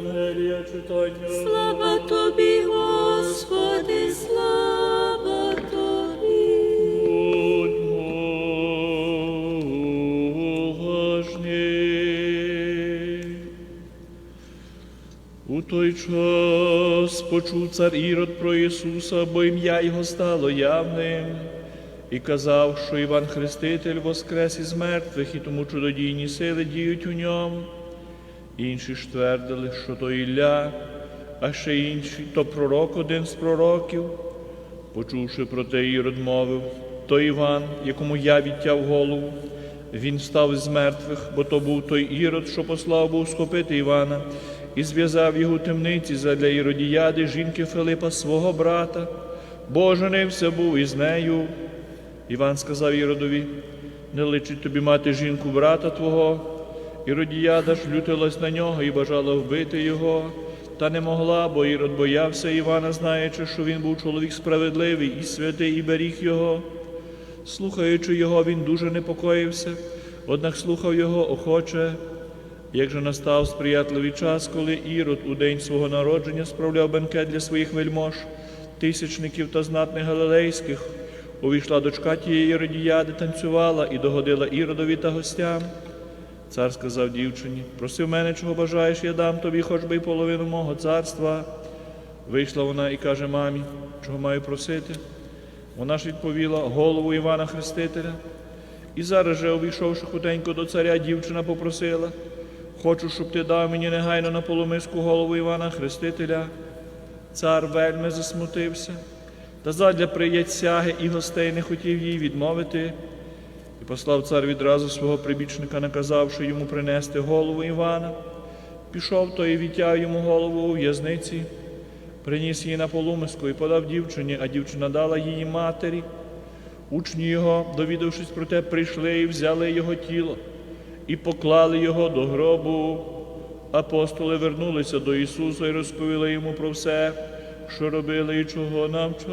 Євангелія читання. Слава тобі, Господи, слава тобі. Будьмо уважні. У той час почув цар Ірод про Ісуса, бо ім'я Його стало явним, і казав, що Іван Хреститель воскрес із мертвих, і тому чудодійні сили діють у ньому. Інші ж твердили, що то Ілля, а ще інші то пророк один з пророків. Почувши про те, Ірод мовив, то Іван, якому я відтяв голову, він став із мертвих, бо то був той Ірод, що послав був схопити Івана, і зв'язав його у темниці задля Іродіяди, жінки Филипа, свого брата, бо оженився був із нею. Іван сказав Іродові, не личить тобі мати жінку брата твого. Іродіяда ж лютилась на нього і бажала вбити його, та не могла, бо Ірод боявся Івана, знаючи, що він був чоловік справедливий і святий, і беріг його. Слухаючи його, він дуже непокоївся, однак слухав його охоче. Як же настав сприятливий час, коли Ірод у день свого народження справляв бенкет для своїх вельмож, тисячників та знатних галилейських, увійшла дочка тієї Іродіяди, танцювала і догодила Іродові та гостям. Цар сказав дівчині, проси в мене, чого бажаєш, я дам тобі хоч би й половину мого царства. Вийшла вона і каже мамі, чого маю просити. Вона ж відповіла голову Івана Хрестителя. І зараз же, увійшовши хутенько до царя, дівчина попросила, хочу, щоб ти дав мені негайно на полумиску голову Івана Хрестителя. Цар вельми засмутився, та задля приять і гостей не хотів їй відмовити. Послав цар відразу свого прибічника, наказавши йому принести голову Івана. Пішов той і відтяв йому голову у в'язниці, приніс її на полумиску і подав дівчині, а дівчина дала її матері. Учні його, довідавшись про те, прийшли і взяли його тіло і поклали його до гробу. Апостоли вернулися до Ісуса і розповіли йому про все, що робили і чого навчали.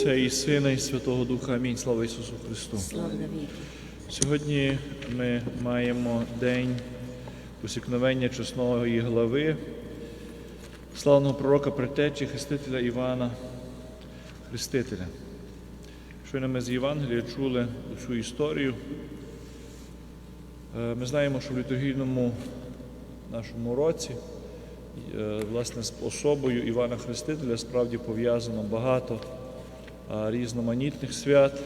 Отця і Сина, і Святого Духа. Амінь. Слава Ісусу Христу. Слава. Сьогодні ми маємо день усікновення чесної глави славного пророка предтечі Хрестителя Івана Хрестителя. Щойно ми з Євангелія чули цю історію. Е, Ми знаємо, що в літургійному нашому році, е, власне, з особою Івана Хрестителя справді пов'язано багато різноманітних свят.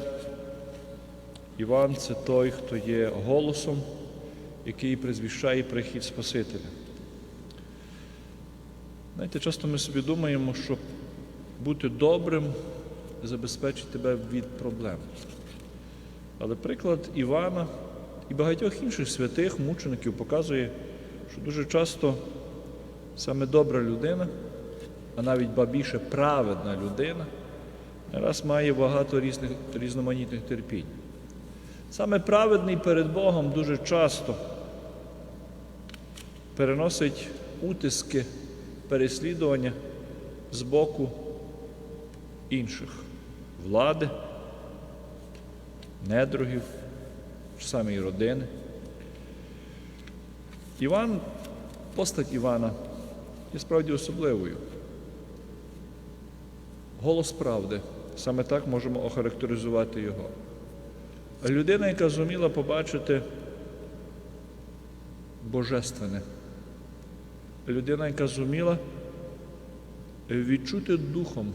Іван це той, хто є голосом, який призвіщає прихід Спасителя. Знаєте, часто ми собі думаємо, що бути добрим забезпечить тебе від проблем. Але приклад Івана і багатьох інших святих мучеників показує, що дуже часто саме добра людина, а навіть ба більше праведна людина, раз має багато різних, різноманітних терпінь. Саме праведний перед Богом дуже часто переносить утиски, переслідування з боку інших влади, недругів, самої родини. Іван, постать Івана є справді особливою. Голос правди. Саме так можемо охарактеризувати його. Людина, яка зуміла побачити божественне. Людина, яка зуміла відчути духом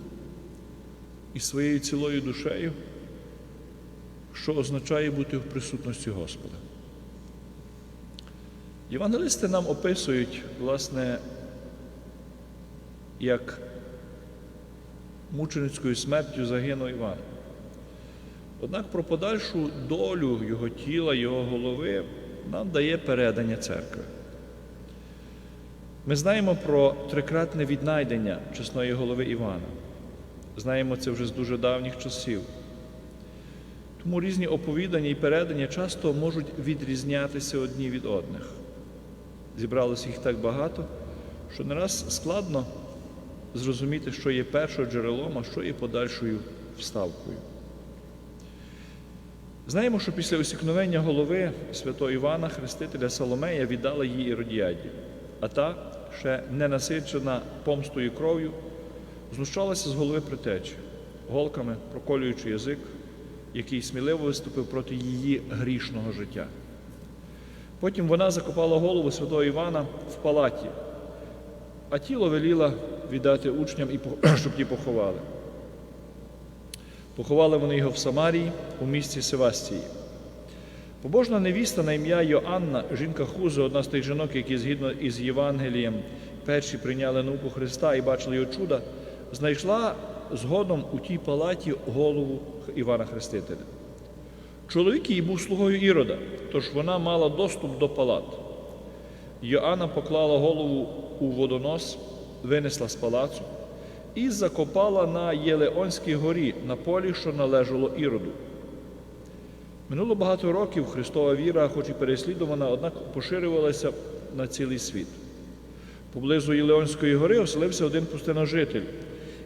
і своєю цілою душею, що означає бути в присутності Господа. Євангелисти нам описують, власне, як мученицькою смертю загинув Іван. Однак про подальшу долю його тіла, його голови нам дає передання церкви. Ми знаємо про трикратне віднайдення чесної голови Івана. Знаємо це вже з дуже давніх часів. Тому різні оповідання і передання часто можуть відрізнятися одні від одних. Зібралося їх так багато, що не раз складно зрозуміти, що є першим джерелом, а що є подальшою вставкою. Знаємо, що після усікновення голови святого Івана Хрестителя Соломея віддала її Іродіаді, а та, ще не насичена помстою кров'ю, знущалася з голови притечі, голками проколюючи язик, який сміливо виступив проти її грішного життя. Потім вона закопала голову святого Івана в палаті, а тіло веліла віддати учням, щоб ті поховали. Поховали вони його в Самарії у місті Севастії. Побожна невіста на ім'я Йоанна, жінка Хузи, одна з тих жінок, які згідно із Євангелієм перші прийняли науку Христа і бачили його чуда, знайшла згодом у тій палаті голову Івана Хрестителя. Чоловік її був слугою Ірода, тож вона мала доступ до палат. Йоанна поклала голову у водонос, винесла з палацу і закопала на Єлеонській горі на полі, що належало Іроду. Минуло багато років Христова віра, хоч і переслідувана, однак поширювалася на цілий світ. Поблизу Єлеонської гори оселився один пустиножитель,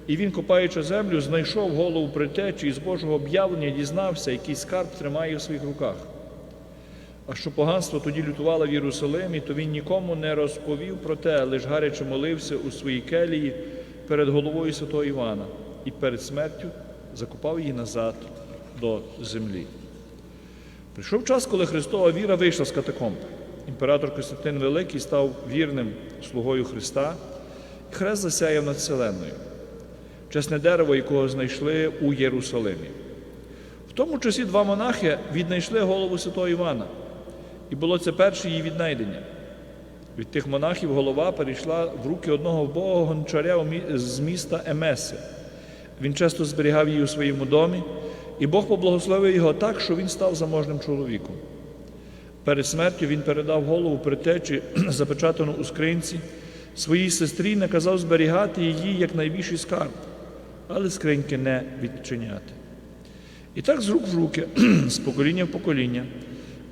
і він, копаючи землю, знайшов голову притечі і з Божого об'явлення дізнався, який скарб тримає в своїх руках. А що поганство тоді лютувало в Єрусалимі, то він нікому не розповів про те, лиш гаряче молився у своїй келії перед головою святого Івана і перед смертю закопав її назад до землі. Прийшов час, коли Христова віра вийшла з катакомб. Імператор Костянтин Великий став вірним слугою Христа, і хрест засяяв над вселенною. Чесне дерево, якого знайшли у Єрусалимі. В тому часі два монахи віднайшли голову святого Івана, і було це перше її віднайдення. Від тих монахів голова перейшла в руки одного вбогого гончаря з міста Емеси. Він часто зберігав її у своєму домі, і Бог поблагословив його так, що він став заможним чоловіком. Перед смертю він передав голову притечі, запечатану у скринці, своїй сестрі наказав зберігати її як найбільший скарб, але скриньки не відчиняти. І так з рук в руки, з покоління в покоління,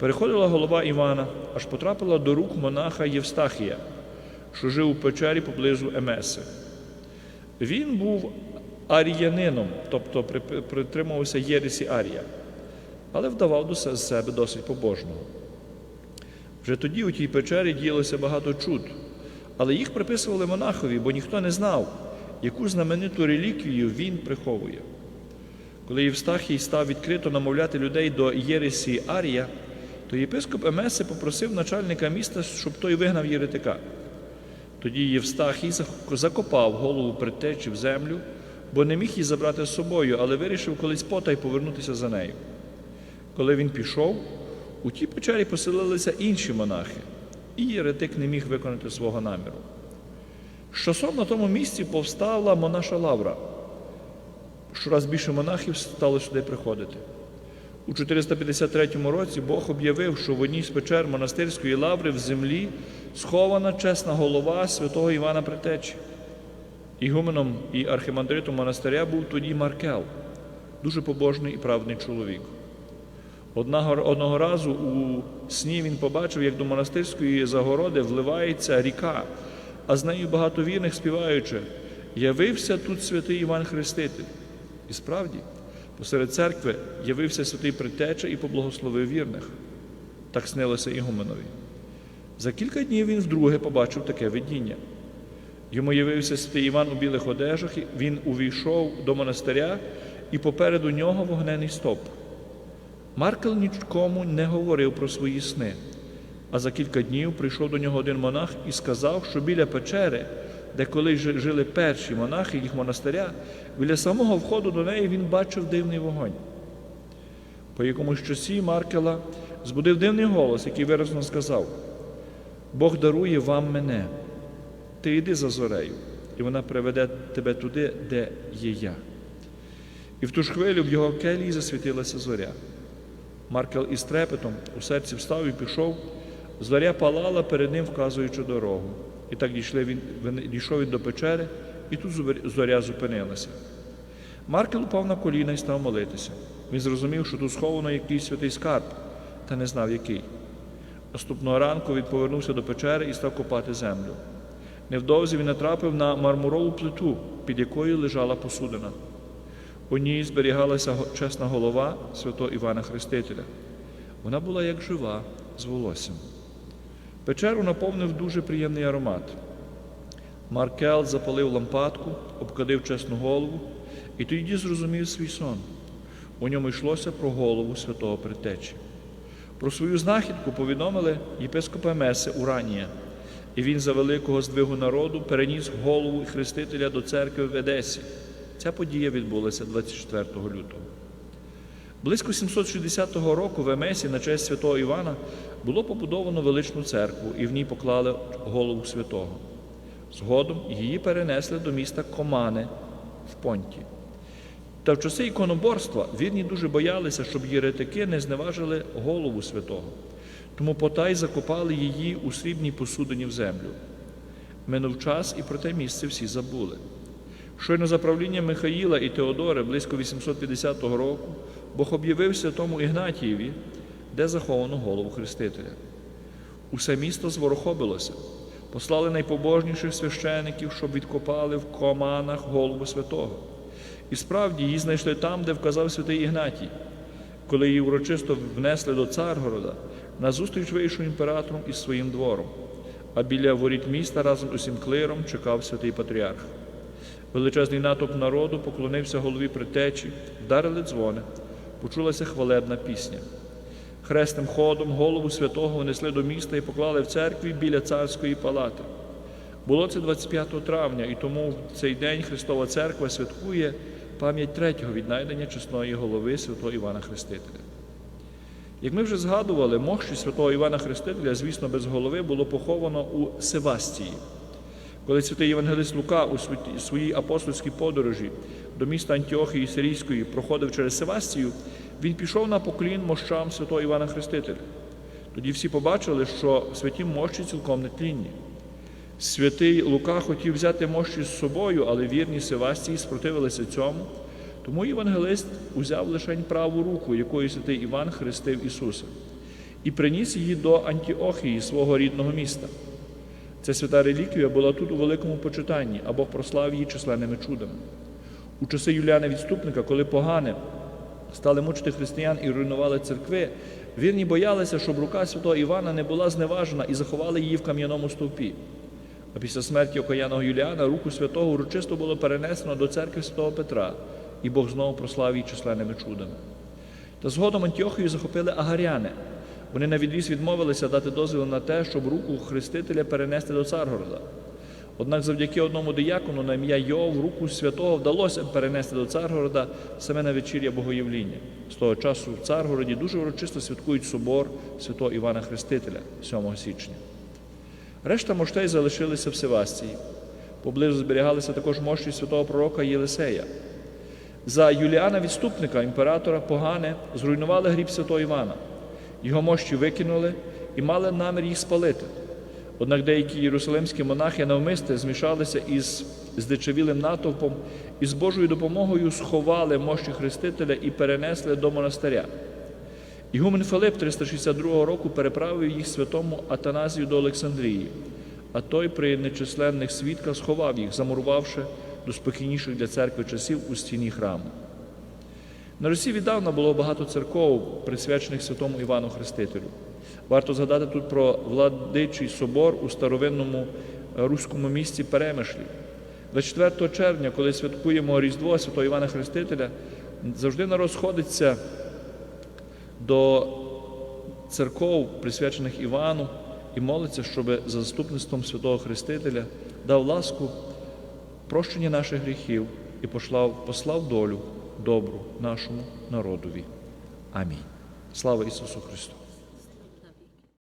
переходила голова Івана, аж потрапила до рук монаха Євстахія, що жив у печері поблизу Емеси. Він був аріянином, тобто притримувався Єресі Арія, але вдавав до себе досить побожного. Вже тоді у тій печері діялося багато чуд, але їх приписували монахові, бо ніхто не знав, яку знамениту реліквію він приховує. Коли Євстахій став відкрито намовляти людей до Єресі Арія, то єпископ Емеси попросив начальника міста, щоб той вигнав єретика. Тоді Євстахій закопав голову предтечі в землю, бо не міг її забрати з собою, але вирішив колись потай повернутися за нею. Коли він пішов, у тій печері поселилися інші монахи, і єретик не міг виконати свого наміру. З часом на тому місці повстала монаша лавра. Щораз більше монахів стало сюди приходити. У 453 році Бог об'явив, що в одній з печер монастирської лаври в землі схована чесна голова святого Івана Притечі. Ігуменом і архимандритом монастиря був тоді Маркел, дуже побожний і праведний чоловік. Одного, одного разу у сні він побачив, як до монастирської загороди вливається ріка, а з нею багато вірних співаючи, явився тут святий Іван Хреститель. І справді, посеред церкви явився святий Притеча і поблагословив вірних. Так снилося Ігуменові. За кілька днів він вдруге побачив таке видіння. Йому явився святий Іван у білих одежах, він увійшов до монастиря, і попереду нього вогнений стоп. Маркел нікому не говорив про свої сни, а за кілька днів прийшов до нього один монах і сказав, що біля печери, де колись жили перші монахи їх монастиря, біля самого входу до неї він бачив дивний вогонь. По якомусь часі Маркела збудив дивний голос, який виразно сказав: Бог дарує вам мене. Ти йди за зорею, і вона приведе тебе туди, де є я. І в ту ж хвилю в його келії засвітилася зоря. Маркел із трепетом у серці встав і пішов. Зоря палала перед ним, вказуючи дорогу. І так дійшли він, дійшов він до печери, і тут зоря зупинилася. Маркел упав на коліна і став молитися. Він зрозумів, що тут сховано якийсь святий скарб, та не знав який. Наступного ранку він повернувся до печери і став копати землю. Невдовзі він натрапив на мармурову плиту, під якою лежала посудина. У ній зберігалася чесна голова святого Івана Хрестителя. Вона була як жива з волоссям. Печеру наповнив дуже приємний аромат. Маркел запалив лампадку, обкадив чесну голову і тоді зрозумів свій сон. У ньому йшлося про голову святого Предтечі. Про свою знахідку повідомили єпископа Меси Уранія, і він за великого здвигу народу переніс голову хрестителя до церкви в Едесі. Ця подія відбулася 24 лютого. Близько 760 року в Емесі на честь святого Івана було побудовано величну церкву, і в ній поклали голову святого. Згодом її перенесли до міста Комане в Понті. Та в часи іконоборства вірні дуже боялися, щоб єретики не зневажили голову святого. Тому потай закопали її у срібній посудині в землю. Минув час і про те місце всі забули. Щойно за правління Михаїла і Теодори близько 850 року Бог об'явив святому Ігнатієві, де заховано голову Хрестителя. Усе місто зворохобилося, послали найпобожніших священиків, щоб відкопали в команах голову святого. І справді її знайшли там, де вказав святий Ігнатій. Коли її урочисто внесли до Царгорода, назустріч вийшов імператором із своїм двором, а біля воріт міста разом усім клиром чекав святий патріарх. Величезний натовп народу поклонився голові притечі, вдарили дзвони, почулася хвалебна пісня. Хресним ходом голову святого внесли до міста і поклали в церкві біля царської палати. Було це 25 травня, і тому в цей день Христова Церква святкує пам'ять третього віднайдення чесної голови святого Івана Хрестителя. Як ми вже згадували, мощі святого Івана Хрестителя, звісно, без голови було поховано у Севастії. Коли святий Євангелист Лука у своїй апостольській подорожі до міста Антіохії Сирійської проходив через Севастію, він пішов на поклін мощам святого Івана Хрестителя. Тоді всі побачили, що святі мощі цілком нетлінні. Святий Лука хотів взяти мощі з собою, але вірні Севастії спротивилися цьому. Тому євангелист узяв лише праву руку, якою святий Іван хрестив Ісуса, і приніс її до Антіохії, свого рідного міста. Ця свята реліквія була тут у великому почитанні, а Бог прослав її численними чудами. У часи Юліана Відступника, коли погани стали мучити християн і руйнували церкви, вірні боялися, щоб рука святого Івана не була зневажена і заховали її в кам'яному стовпі. А після смерті окаяного Юліана руку святого урочисто було перенесено до церкви святого Петра, і Бог знову прослав її численними чудами. Та згодом Антіохію захопили агаряни. Вони на відріз відмовилися дати дозвіл на те, щоб руку хрестителя перенести до Царгорода. Однак завдяки одному диякону на ім'я Йов руку святого вдалося перенести до Царгорода саме на вечір'я Богоявління. З того часу в Царгороді дуже урочисто святкують собор святого Івана Хрестителя 7 січня. Решта моштей залишилися в Севастії. Поблизу зберігалися також мощі святого пророка Єлисея. За Юліана відступника, імператора Погане, зруйнували гріб святого Івана. Його мощі викинули і мали намір їх спалити. Однак деякі єрусалимські монахи навмисне змішалися із здичавілим натовпом і з Божою допомогою сховали мощі хрестителя і перенесли до монастиря. Ігумен Филип 362 року переправив їх святому Атаназію до Олександрії, а той при нечисленних свідках сховав їх, замурувавши до спокійніших для церкви часів у стіні храму. На Росії віддавна було багато церков, присвячених святому Івану Хрестителю. Варто згадати тут про владичий собор у старовинному е, руському місті Перемишлі. 24 червня, коли святкуємо Різдво Святого Івана Хрестителя, завжди народ сходиться до церков, присвячених Івану, і молиться, щоб за заступництвом святого Хрестителя дав ласку прощення наших гріхів і послав, послав долю добру нашому народові. Амінь. Слава Ісусу Христу!